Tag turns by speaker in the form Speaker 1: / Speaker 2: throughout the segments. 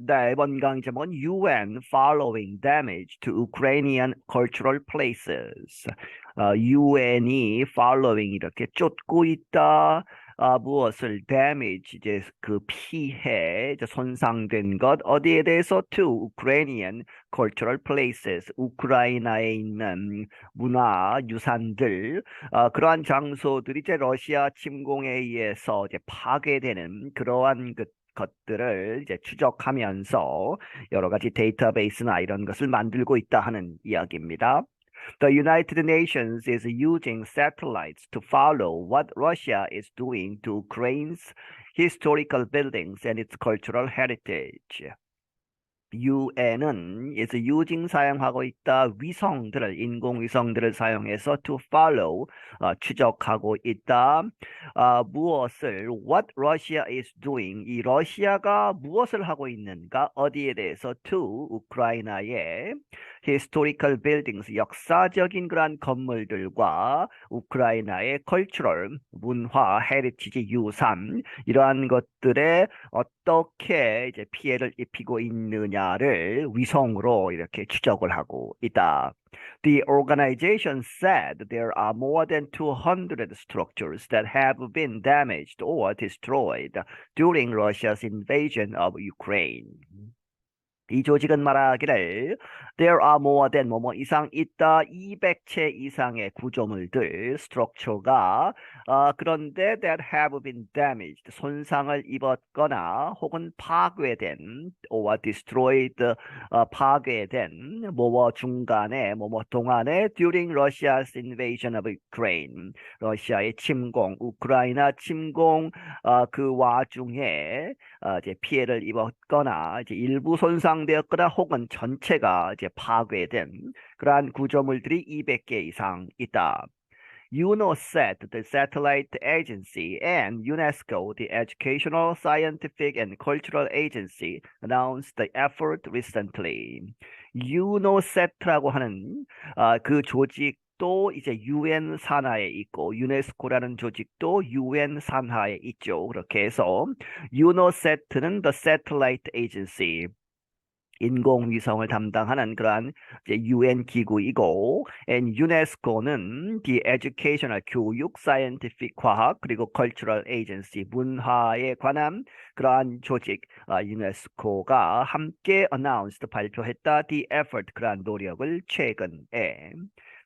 Speaker 1: 네, 이번 강의 제목은 UN following damage to Ukrainian cultural places. 어, UN이 following 이렇게 쫓고 있다. 아, 무엇을 damage 이제 그 피해 이제 손상된 것 어디에 대해서 to Ukrainian cultural places 우크라이나에 있는 문화 유산들 어, 그러한 장소들이 이제 러시아 침공에 의해서 이제 파괴되는 그러한 그 것들을 이제 추적하면서 여러 가지 데이터베이스나 이런 것을 만들고 있다 하는 이야기입니다. The United Nations is using satellites to follow what Russia is doing to Ukraine's historical buildings and its cultural heritage. UN은 is using 사용하고 있다. 위성들을 인공 위성들을 사용해서 to follow 어, 추적하고 있다. 어, 무엇을 what Russia is doing 이 러시아가 무엇을 하고 있는가 어디에 대해서 to 우크라이나의 historical buildings 역사적인 그러한 건물들과 우크라이나의 cultural 문화 heritage 유산 이러한 것들에 어떻게 이제 피해를 입히고 있느냐를 위성으로 이렇게 추적을 하고 있다. The organization said there are more than 200 structures that have been damaged or destroyed during Russia's invasion of Ukraine. 이 조직은 말하기를 There are more than 뭐뭐 이상 있다. 200채 이상의 구조물들 스트럭처가 어, 그런데 that have been damaged. 손상을 입었거나 혹은 파괴된 or destroyed 어, 파괴된 뭐뭐 중간에 뭐뭐 동안에 during Russia's invasion of Ukraine 러시아의 침공 우크라이나 침공 어, 그 와중에 어, 이제 피해를 입었거나 이제 일부 손상되었거나 혹은 전체가 이제 파괴된 그러한 구조물들이 200개 이상 있다. UNOSAT, the satellite agency, and UNESCO, the educational, scientific, and cultural agency, announced the effort recently. UNOSAT라고 하는 어, 그 조직 또 이제 UN 산하에 있고 유네스코라는 조직도 UN 산하에 있죠. 그렇게 해서 유노세트는 the satellite agency 인공위성을 담당하는 그러한 UN 기구이고 and UNESCO는 the educational 교육, scientific 과학 그리고 cultural agency 문화에 관한 그러한 조직 어, 유네스코가 함께 announced 발표했다 the effort 그러한 노력을 최근에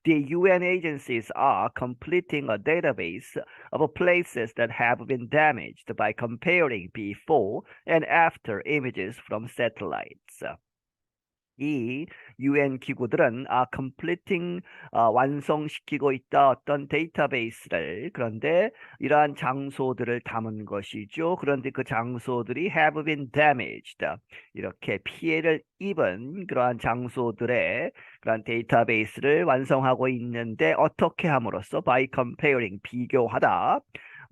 Speaker 1: The UN agencies are completing a database of places that have been damaged by comparing before and after images from satellites. 이 UN 기구들은 아 completing 아, 완성시키고 있다 어떤 데이터베이스를. 그런데 이러한 장소들을 담은 것이죠. 그런데 그 장소들이 have been damaged. 이렇게 피해를 입은 그러한 장소들의 그러한 데이터베이스를 완성하고 있는데 어떻게 함으로써 by comparing 비교하다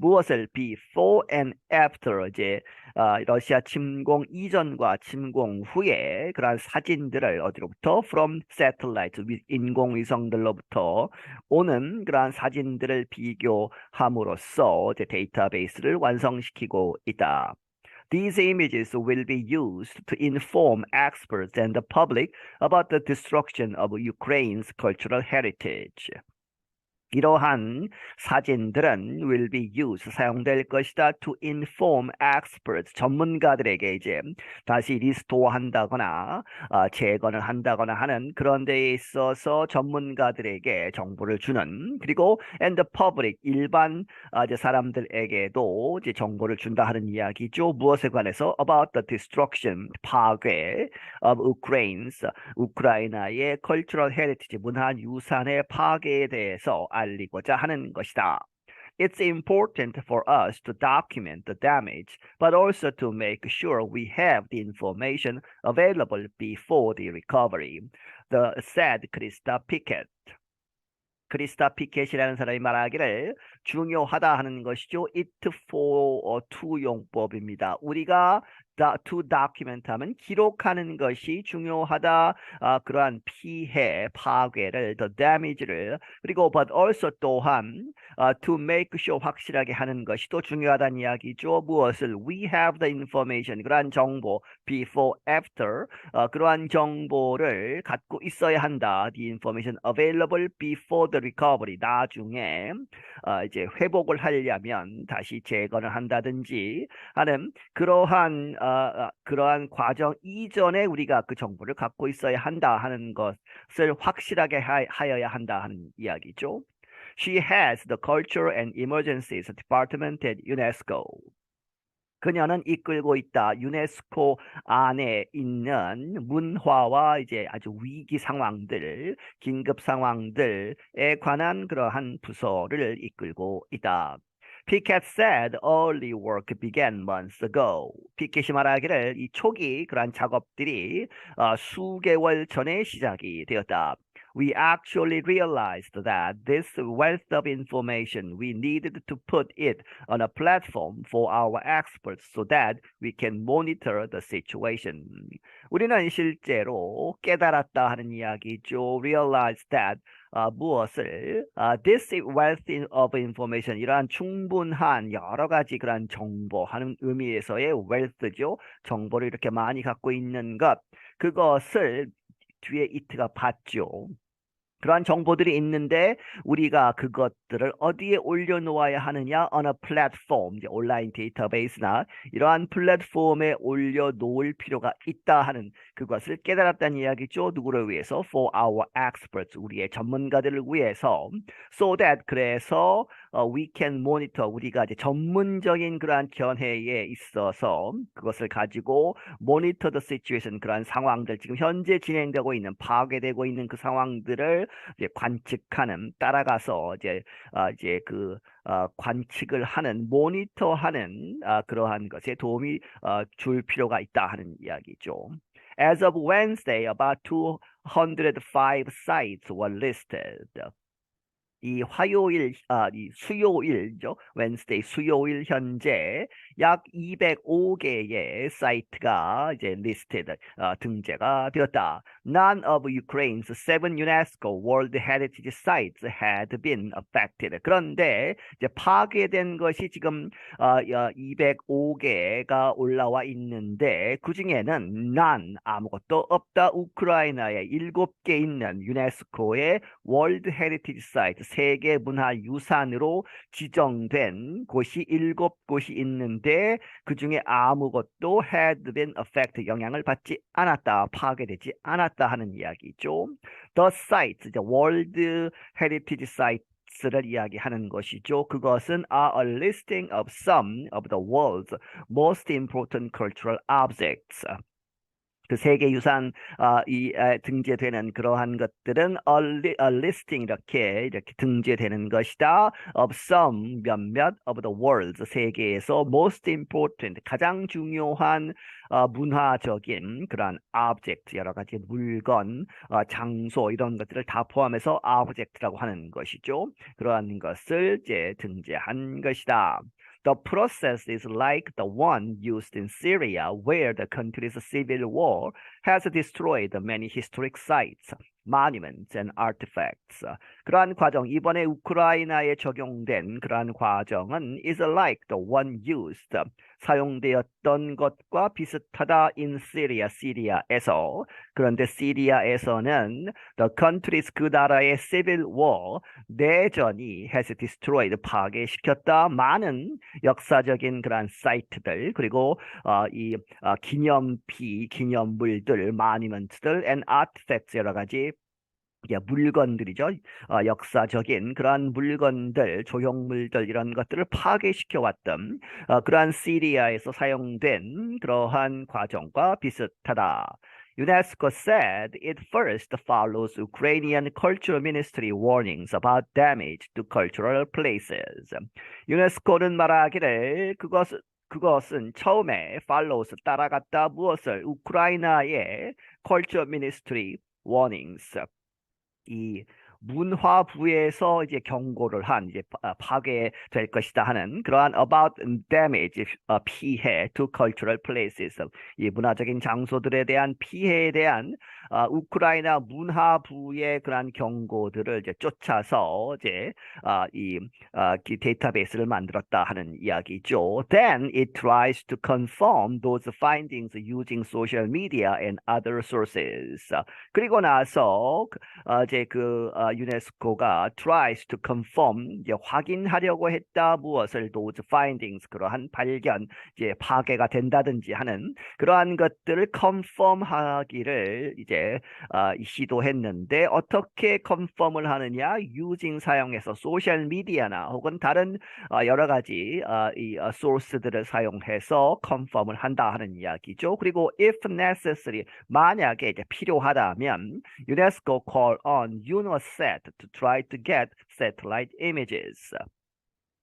Speaker 1: 무엇을 before and after 이제 어, 러시아 침공 이전과 침공 후에 그러한 사진들을 어디로부터 from satellite 인공위성들로부터 오는 그러한 사진들을 비교함으로써 이제 데이터베이스를 완성시키고 있다. These images will be used to inform experts and the public about the destruction of Ukraine's cultural heritage. 이러한 사진들은 will be used 사용될 것이다 to inform experts 전문가들에게 이제 다시 리스토어한다거나 어, 재건을 한다거나 하는 그런 데에 있어서 전문가들에게 정보를 주는 그리고 and the public 일반 어, 이제 사람들에게도 이제 정보를 준다 하는 이야기죠. 무엇에 관해서? about the destruction 파괴 of Ukraine's 우크라이나의 cultural heritage 문화 유산의 파괴에 대해서 알리고자 하는 것이다. It's important for us to document the damage, but also to make sure we have the information available before the recovery. The said Krista Pickett. 크리스타 피켓이라는 사람이 말하기를 중요하다 하는 것이죠. it for to 용법입니다. 우리가 다, to document 하면 기록하는 것이 중요하다. 아, 그러한 피해, 파괴를, the damage를 그리고 but also 또한 아, to make sure 확실하게 하는 것이 또 중요하다는 이야기죠. 무엇을 we have the information 그러한 정보 before, after 어, 그러한 정보를 갖고 있어야 한다. The information available before the recovery 나중에 어, 이제 회복을 하려면 다시 재건을 한다든지 하는 그러한 어, 어, 그러한 과정 이전에 우리가 그 정보를 갖고 있어야 한다 하는 것을 확실하게 하, 하여야 한다 하는 이야기죠. She has the Culture and Emergencies Department at UNESCO. 그녀는 이끌고 있다. 유네스코 안에 있는 문화와 이제 아주 위기 상황들, 긴급 상황들에 관한 그러한 부서를 이끌고 있다. Pickett said early work began months ago. 피켓이 말하기를 이 초기 그러한 작업들이 어, 수개월 전에 시작이 되었다. We actually realized that this wealth of information, we needed to put it on a platform for our experts so that we can monitor the situation. 우리는 실제로 깨달았다 하는 이야기죠. Realize that 아, 무엇을 아, this wealth of information 이러한 충분한 여러 가지 그런 정보 하는 의미에서의 wealth죠. 정보를 이렇게 많이 갖고 있는 것 그것을 뒤에 이트가 봤죠. 그러한 정보들이 있는데 우리가 그것들을 어디에 올려놓아야 하느냐 a platform 이제 온라인 데이터베이스나 이러한 플랫폼에 올려놓을 필요가 있다 하는 그것을 깨달았다는 이야기죠. 누구를 위해서? For our experts 우리의 전문가들을 위해서 so that 그래서 어, we can monitor 우리가 이제 전문적인 그러한 견해에 있어서 그것을 가지고 monitor the situation 그러한 상황들 지금 현재 진행되고 있는 파괴되고 있는 그 상황들을 이제 관측하는 따라가서 이제 아 이제 그 어, 관측을 하는 모니터하는 아, 그러한 것에 도움이 어, 줄 필요가 있다 하는 이야기죠. As of Wednesday, about 205 sites were listed. 이 화요일, 아, 이 수요일죠. Wednesday, 수요일 현재 약 205개의 사이트가 이제 listed, 어, 등재가 되었다. None of Ukraine's seven UNESCO World Heritage Sites had been affected. 그런데 이제 파괴된 것이 지금 어, 205개가 올라와 있는데 그 중에는 none 아무것도 없다. 우크라이나에 7개 있는 유네스코의 월드 헤리티지 사이트 세계 문화 유산으로 지정된 곳이 7곳이 있는데 그 중에 아무것도 had been affected 영향을 받지 않았다. 파괴되지 않았다 하는 이야기죠. The sites, 이제 월드 헤리티지 사이트 를 이야기하는 것이죠. 그것은 are a listing of some of the world's most important cultural objects. 그 세계 유산 어, 이 에, 등재되는 그러한 것들은 a, a listing 이렇게 이렇게 등재되는 것이다. of some 몇몇 of the world's 세계에서 most important 가장 중요한 어, 문화적인 그러한 object 여러 가지 물건, 어, 장소 이런 것들을 다 포함해서 object라고 하는 것이죠. 그러한 것을 이제 등재한 것이다. The process is like the one used in Syria, where the country's civil war has destroyed many historic sites, monuments, and artifacts. 그러한 과정, 이번에 우크라이나에 적용된 그러한 과정은 is like the one used, 사용되었던 것과 비슷하다 in Syria, 시리아에서. 그런데 시리아에서는 the country's 그 나라의 civil war, 내전이 has destroyed, 파괴시켰다. 많은 역사적인 그러한 사이트들, 그리고 어, 이 어, 기념비, 기념물들, monuments들, and artifacts 여러 가지 물건들이죠. 어, 역사적인 그러한 물건들, 조형물들 이런 것들을 파괴시켜 왔던 어, 그러한 시리아에서 사용된 그러한 과정과 비슷하다. UNESCO said it first follows Ukrainian Cultural Ministry warnings about damage to cultural places. 유네스코는 말하기를 그것 그것은 처음에 follows 따라갔다 무엇을 우크라이나의 Culture Ministry warnings 이 문화부에서 이제 경고를 한 이제 파- 파괴될 것이다 하는 그러한 about damage 어, 피해 to cultural places. 이 문화적인 장소들에 대한 피해에 대한 어, 우크라이나 문화부의 그러한 경고들을 이제 쫓아서 이제 어, 이 어, 그 데이터베이스를 만들었다 하는 이야기죠. Then it tries to confirm those findings using social media and other sources. 어, 그리고 나서 그, 어, 이제 그 어, 유네스코가 tries to confirm 이제 확인하려고 했다 무엇을 those findings 그러한 발견 이제 파괴가 된다든지 하는 그러한 것들을 confirm하기를 이제 어, 시도했는데 어떻게 confirm을 하느냐 using 사용해서 소셜 미디어나 혹은 다른 어, 여러 가지 어, 이 어, 소스들을 사용해서 confirm을 한다 하는 이야기죠. 그리고 if necessary 만약에 이제 필요하다면 UNESCO call on UNOSAT to try to get satellite images.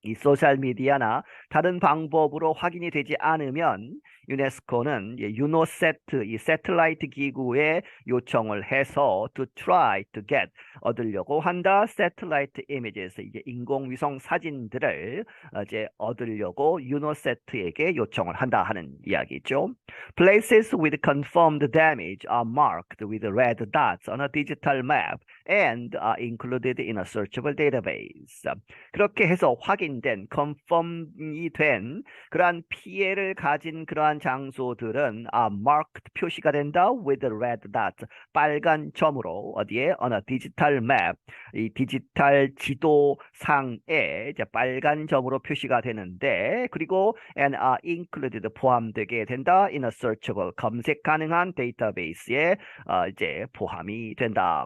Speaker 1: 이 소셜 미디어나 다른 방법으로 확인이 되지 않으면 유네스코는 이 유노세트 이 새틀라이트 기구에 요청을 해서 to try to get 얻으려고 한다. 새틀라이트 images 이게 인공위성 사진들을 어, 이제 얻으려고 유노세트에게 요청을 한다 하는 이야기죠. Places with confirmed damage are marked with red dots on a digital map and are included in a searchable database. 그렇게 해서 확인된, confirm이 된 그러한 피해를 가진 그러한 장소들은 아, marked 표시가 된다 with red dot. 빨간 점으로 어디에? on a digital map. 이 디지털 지도상에 이제 빨간 점으로 표시가 되는데 그리고 and are included 포함되게 된다 in a searchable 검색 가능한 데이터베이스에 어, 이제 포함이 된다.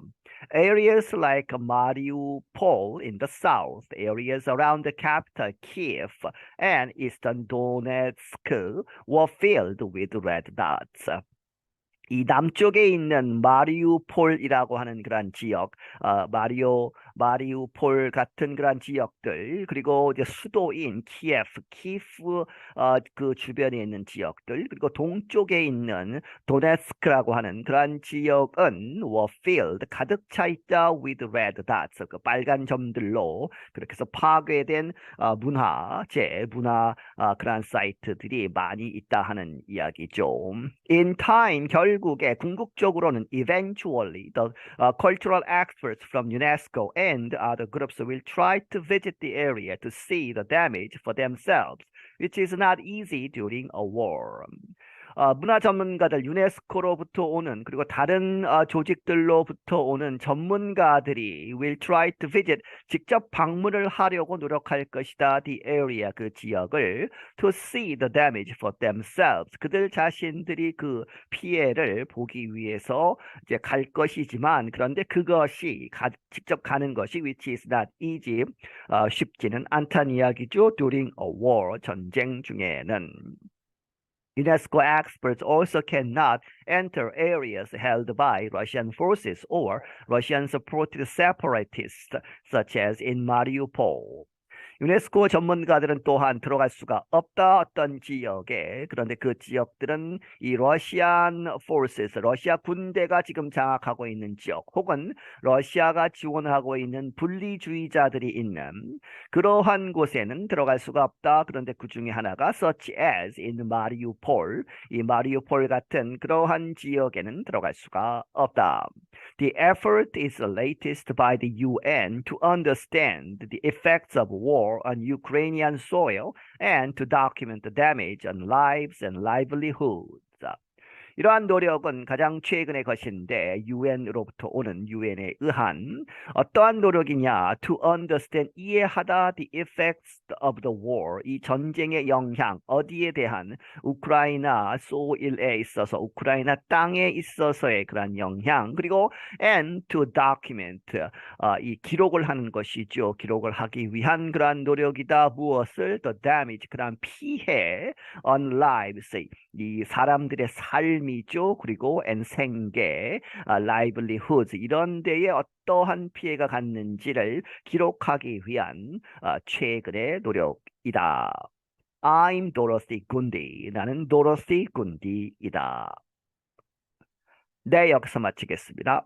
Speaker 1: Areas like Mariupol in the south, areas around the capital Kiev and eastern Donetsk were filled with red dots. 이 남쪽에 있는 마리우폴이라고 하는 그러한 지역, 어, 마리오 마리우폴 같은 그런 지역들, 그리고 이제 수도인 키예프, 키프 어, 그 주변에 있는 지역들, 그리고 동쪽에 있는 도네스크라고 하는 그러한 지역은 filled 가득 차 있다 with red dots, 그 빨간 점들로 그렇게 해서 파괴된 어, 문화, 제 문화 어, 그러한 사이트들이 많이 있다 하는 이야기죠. In time 결국에 궁극적으로는 eventually the uh, cultural experts from UNESCO and other groups will try to visit the area to see the damage for themselves, which is not easy during a war. 어, 문화 전문가들 유네스코로부터 오는 그리고 다른 어, 조직들로부터 오는 전문가들이 will try to visit 직접 방문을 하려고 노력할 것이다. The area 그 지역을 to see the damage for themselves. 그들 자신들이 그 피해를 보기 위해서 이제 갈 것이지만 그런데 그것이 가, 직접 가는 것이 which is not easy 어, 쉽지는 않다는 이야기죠. During a war 전쟁 중에는 UNESCO experts also cannot enter areas held by Russian forces or Russian supported separatists, such as in Mariupol. 유네스코 전문가들은 또한 들어갈 수가 없다 어떤 지역에. 그런데 그 지역들은 이 러시안 forces 러시아 군대가 지금 장악하고 있는 지역 혹은 러시아가 지원하고 있는 분리주의자들이 있는 그러한 곳에는 들어갈 수가 없다. 그런데 그 중에 하나가 such as in Mariupol. 이 마리우폴 같은 그러한 지역에는 들어갈 수가 없다. The effort is the latest by the UN to understand the effects of war on Ukrainian soil and to document the damage on lives and livelihoods. 이러한 노력은 가장 최근의 것인데 UN으로부터 오는 UN에 의한 어떠한 노력이냐 to understand 이해하다 the effects of the war 이 전쟁의 영향 어디에 대한 우크라이나 소일에 있어서 우크라이나 땅에 있어서의 그러한 영향 그리고 and to document 어, 이 기록을 하는 것이죠. 기록을 하기 위한 그러한 노력이다. 무엇을? the damage 그러한 피해 on lives 이 사람들의 삶이 죠. 그리고 생계, 아, livelihoods 이런 데에 어떠한 피해가 갔는지를 기록하기 위한 아, 최근의 노력이다. I'm Dorothy 군디. 나는 도로시 군디이다. 네, 여기서 마치겠습니다.